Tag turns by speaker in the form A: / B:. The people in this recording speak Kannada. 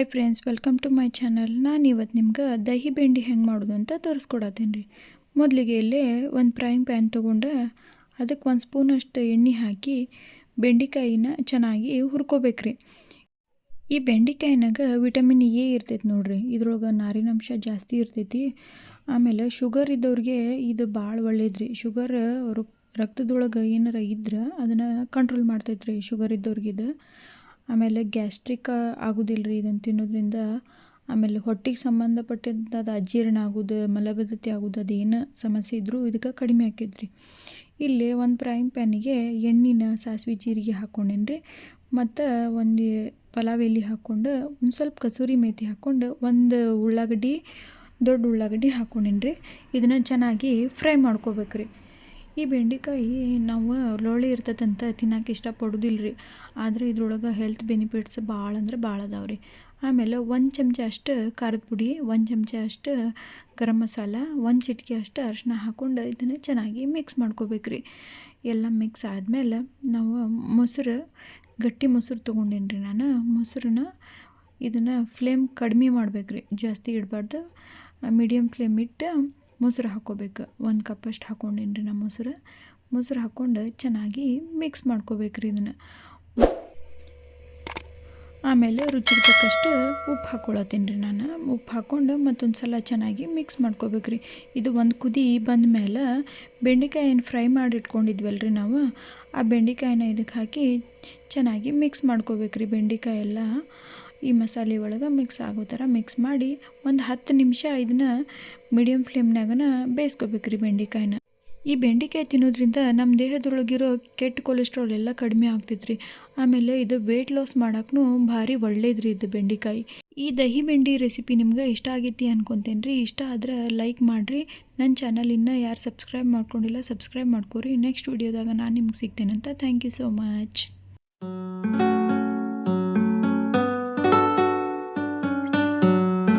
A: Hi friends welcome to my channel ನಾನು ಇವತ್ತು ನಿಮ್ಗೆ ದಹಿ ಬೆಂಡಿ ಹೆಂಗೆ ಮಾಡೋದು ಅಂತ ತೋರಿಸ್ಕೊಡತ್ತೀನಿ ರೀ. ಮೊದಲಿಗೆ ಇಲ್ಲೇ ಒಂದು ಫ್ರೈಂಗ್ ಪ್ಯಾನ್ ತೊಗೊಂಡು ಅದಕ್ಕೆ ಒಂದು ಸ್ಪೂನಷ್ಟು ಎಣ್ಣೆ ಹಾಕಿ ಬೆಂಡಿಕಾಯಿನ ಚೆನ್ನಾಗಿ ಹುರ್ಕೋಬೇಕ್ರಿ ಈ ಬೆಂಡಿಕಾಯಿನಾಗ ವಿಟಮಿನ್ ಎ ಇರ್ತೈತಿ ನೋಡ್ರಿ. ಇದ್ರೊಳಗೆ ನಾರಿನಾಂಶ ಜಾಸ್ತಿ ಇರ್ತೈತಿ. ಆಮೇಲೆ ಶುಗರ್ ಇದ್ದವ್ರಿಗೆ ಇದು ಭಾಳ ಒಳ್ಳೇದ್ರಿ ಶುಗರ್ ರಕ್ತದೊಳಗೆ ಏನಾರ ಇದ್ರೆ ಅದನ್ನು ಕಂಟ್ರೋಲ್ ಮಾಡ್ತೈತ್ರಿ ಶುಗರ್ ಇದ್ದವ್ರಿಗೆ ಇದು. ಆಮೇಲೆ ಗ್ಯಾಸ್ಟ್ರಿಕ್ ಆಗೋದಿಲ್ಲ ರೀ ಇದನ್ನು ತಿನ್ನೋದ್ರಿಂದ. ಆಮೇಲೆ ಹೊಟ್ಟೆಗೆ ಸಂಬಂಧಪಟ್ಟಿದ್ದು ಅಜೀರ್ಣ ಆಗೋದು, ಮಲಬದ್ಧತೆ ಆಗೋದು, ಅದೇನು ಸಮಸ್ಯೆ ಇದ್ದರೂ ಇದಕ್ಕೆ ಕಡಿಮೆ ಹಾಕಿದ್ರಿ ಇಲ್ಲಿ ಒಂದು ಫ್ರೈಂಗ್ ಪ್ಯಾನಿಗೆ ಎಣ್ಣಿನ ಸಾಸಿವೆ ಜೀರಿಗೆ ಹಾಕ್ಕೊಂಡೇನಿ ರೀ ಮತ್ತು ಒಂದು ಪಲಾವ್ ಎಲೆ ಹಾಕ್ಕೊಂಡು ಒಂದು ಸ್ವಲ್ಪ ಕಸೂರಿ ಮೇಥಿ ಹಾಕ್ಕೊಂಡು ಒಂದು ಉಳ್ಳಾಗಡ್ಡಿ, ದೊಡ್ಡ ಉಳ್ಳಾಗಡ್ಡಿ ಹಾಕ್ಕೊಂಡೇನಿ ರೀ ಇದನ್ನು ಚೆನ್ನಾಗಿ ಫ್ರೈ ಮಾಡ್ಕೋಬೇಕು ರೀ ಈ ಬೆಂಡೆಕಾಯಿ ನಾವು ಲೋಳಿ ಇರ್ತದಂತ ತಿನ್ನಕ್ಕೆ ಇಷ್ಟಪಡೋದಿಲ್ಲ ರೀ ಆದರೆ ಇದ್ರೊಳಗೆ ಹೆಲ್ತ್ ಬೆನಿಫಿಟ್ಸ್ ಭಾಳ ಅಂದ್ರೆ ಭಾಳ ಅದಾವೆ ರೀ. ಆಮೇಲೆ ಒಂದು ಚಮಚ ಅಷ್ಟು ಖಾರದ ಪುಡಿ, ಒಂದು ಚಮಚ ಅಷ್ಟು ಗರಂ ಮಸಾಲ, ಒಂದು ಚಿಟಿಕೆ ಅಷ್ಟು ಅರಿಶಿನ ಹಾಕ್ಕೊಂಡು ಇದನ್ನು ಚೆನ್ನಾಗಿ ಮಿಕ್ಸ್ ಮಾಡ್ಕೋಬೇಕು ರೀ. ಎಲ್ಲ ಮಿಕ್ಸ್ ಆದಮೇಲೆ ನಾವು ಮೊಸರು, ಗಟ್ಟಿ ಮೊಸರು ತೊಗೊಂಡೇನಿ ರೀ ನಾನು ಮೊಸರನ್ನ ಇದನ್ನು ಫ್ಲೇಮ್ ಕಡಿಮೆ ಮಾಡ್ಬೇಕು ರೀ. ಜಾಸ್ತಿ ಇಡಬಾರ್ದು. ಮೀಡಿಯಮ್ ಫ್ಲೇಮ್ ಇಟ್ಟು ಮೊಸರು ಹಾಕೋಬೇಕು ಒಂದು ಕಪ್ಪಷ್ಟು ಹಾಕ್ಕೊಂಡೇನಿ ರೀ ನಮ್ಮ ಮೊಸರು. ಮೊಸರು ಹಾಕ್ಕೊಂಡು ಚೆನ್ನಾಗಿ ಮಿಕ್ಸ್ ಮಾಡ್ಕೋಬೇಕು ರೀ ಇದನ್ನು. ಆಮೇಲೆ ರುಚಿ ತಕ್ಕಷ್ಟು ಉಪ್ಪು ಹಾಕ್ಕೊಳತ್ತೀನಿ ರೀ ನಾನು. ಉಪ್ಪು ಹಾಕ್ಕೊಂಡು ಮತ್ತೊಂದು ಸಲ ಚೆನ್ನಾಗಿ ಮಿಕ್ಸ್ ಮಾಡ್ಕೋಬೇಕು ರೀ ಇದು ಒಂದು ಕುದಿ ಬಂದ ಮೇಲೆ ಬೆಂಡೆಕಾಯಿನ ಫ್ರೈ ಮಾಡಿ ರೀ ನಾವು. ಆ ಬೆಂಡೆಕಾಯಿನ ಇದಕ್ಕೆ ಹಾಕಿ ಚೆನ್ನಾಗಿ ಮಿಕ್ಸ್ ಮಾಡ್ಕೋಬೇಕು ರೀ ಬೆಂಡೆಕಾಯಿ ಎಲ್ಲ ಈ ಮಸಾಲೆ ಒಳಗೆ ಮಿಕ್ಸ್ ಆಗೋ ಥರ ಮಿಕ್ಸ್ ಮಾಡಿ ಒಂದು ಹತ್ತು ನಿಮಿಷ ಇದನ್ನ ಮೀಡಿಯಮ್ ಫ್ಲೇಮ್ನಾಗನ ಬೇಯಿಸ್ಕೋಬೇಕು ರೀ ಬೆಂಡೆಕಾಯಿನ. ಈ ಬೆಂಡೆಕಾಯಿ ತಿನ್ನೋದ್ರಿಂದ ನಮ್ಮ ದೇಹದೊಳಗಿರೋ ಕೆಟ್ಟ ಕೊಲೆಸ್ಟ್ರಾಲ್ ಎಲ್ಲ ಕಡಿಮೆ ಆಗ್ತೈತ್ರಿ. ಆಮೇಲೆ ಇದು ವೆಯ್ಟ್ ಲಾಸ್ ಮಾಡೋಕ್ಕೂ ಭಾರಿ ಒಳ್ಳೇದ್ರಿ ಇದು ಬೆಂಡೆಕಾಯಿ. ಈ ದಹಿ ಬೆಂಡಿ ರೆಸಿಪಿ ನಿಮ್ಗೆ ಇಷ್ಟ ಆಗೈತಿ ಅನ್ಕೊತೇನೆ ರೀ ಇಷ್ಟ ಆದ್ರೆ ಲೈಕ್ ಮಾಡಿರಿ. ನನ್ನ ಚಾನಲ್ ಇನ್ನೂ ಯಾರು ಸಬ್ಸ್ಕ್ರೈಬ್ ಮಾಡ್ಕೊಂಡಿಲ್ಲ ಸಬ್ಸ್ಕ್ರೈಬ್ ಮಾಡ್ಕೊರಿ. ನೆಕ್ಸ್ಟ್ ವಿಡಿಯೋದಾಗ ನಾನು ನಿಮ್ಗೆ ಅಂತ ಥ್ಯಾಂಕ್ ಯು ಸೋ ಮಚ್